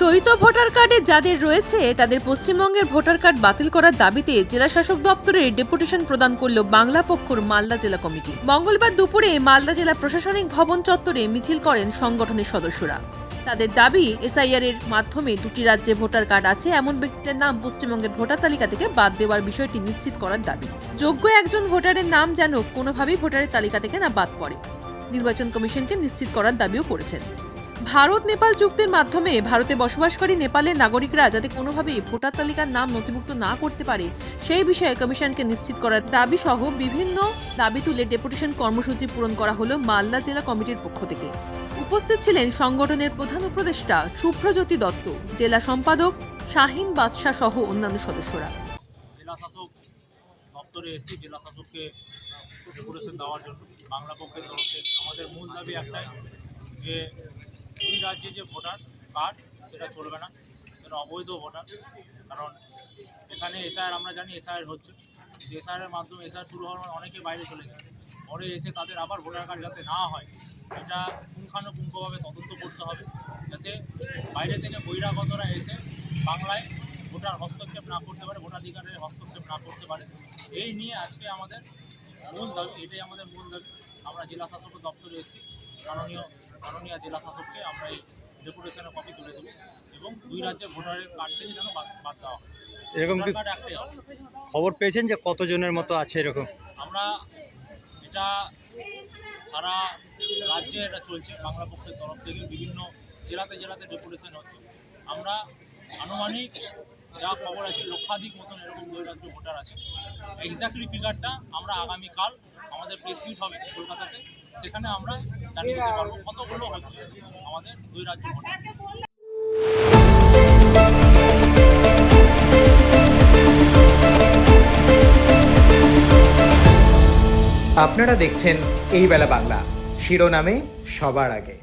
দ্বৈত ভোটার কার্ডে যাদের রয়েছে, তাদের পশ্চিমবঙ্গের ভোটার কার্ড বাতিল করার দাবিতে জেলা শাসক দপ্তরে ডেপুটেশন প্রদান করল বাংলা পক্ষর মালদা জেলা কমিটি। মঙ্গলবার দুপুরে মালদা জেলা প্রশাসনিক ভবন চত্বরে মিছিল করেন সংগঠনের সদস্যরা। তাদের দাবি, এসআইআর এর মাধ্যমে দুটি রাজ্যে ভোটার কার্ড আছে, এমন ব্যক্তিদের নাম পশ্চিমবঙ্গের ভোটার তালিকা থেকে বাদ দেওয়ার বিষয়টি নিশ্চিত করার দাবি। যোগ্য একজন ভোটারের নাম যেন কোনোভাবেই ভোটারের তালিকা থেকে না বাদ পড়ে। নির্বাচন কমিশনকে নিশ্চিত করার দাবিও করেছেন। ভারত নেপাল চুক্তির মাধ্যমে ভারতে বসবাসকারী নেপালের নাগরিকরা যাতে কোনোভাবেই ভোটার তালিকার নাম নথিভুক্ত না করতে পারে, সেই বিষয়ে কমিশনকে নিশ্চিত করার দাবি সহ বিভিন্ন দাবি তুলে ডেপুটেশন কর্মসূচি পূরণ করা হলো মালদা জেলা কমিটির পক্ষ থেকে। উপস্থিত ছিলেন সংগঠনের প্রধান উপদেষ্টা শুভ্রজ্যোতি দত্ত, জেলা সম্পাদক শাহিন বাদশাহ সহ অন্যান্য সদস্যরা। যে রাজ্যে যে ভোটার কার্ড, সেটা চলবে না। সেটা অবৈধ ভোটার। কারণ এখানে এসআইআর, আমরা জানি এসআইআর হচ্ছে। এসআইআরের মাধ্যমে এসআইআর শুরু হওয়ার অনেকে বাইরে চলে যায়। পরে এসে তাদের আবার ভোটার কার্ড যাতে না হয়, এটা পুঙ্খানুপুঙ্খভাবে তদন্ত করতে হবে, যাতে বাইরে থেকে বহিরাগতরা এসে বাংলায় ভোটার হস্তক্ষেপ না করতে পারে, ভোটাধিকারের হস্তক্ষেপ না করতে পারে। এই নিয়ে আজকে আমাদের মূল দাবি, এটাই আমাদের মূল দাবি। আমরা জেলা শাসক দপ্তরে এসেছি। মাননীয় মাননীয় জেলা শাসককে আমরা এই ডেপুটেশনের কপি তুলে দেবো এবং দুই রাজ্যের ভোটারের কার্ড থেকে যেন বাদ দেওয়া হয়। এরকম কি খবর পেয়েছেন যে কতজনের মতো আছে এরকম? আমরা এটা সারা রাজ্যে এটা চলছে বাংলা পক্ষের তরফ থেকে বিভিন্ন জেলাতে জেলাতে ডেপুটেশন হচ্ছে। আমরা আনুমানিক যা খবর আছে লক্ষাধিক মতন এরকম দুই রাজ্য ভোটার আছে। এক্স্যাক্টলি ফিগারটা আমরা আগামীকাল আমাদের প্রেস হবে কলকাতাতে, সেখানে আমরা জানিয়ে দিতে পারব কতগুলো হচ্ছে আমাদের দুই রাজ্য আপনারা দেখছেন এই বেলা বাংলা। শিরোনামে সবার আগে।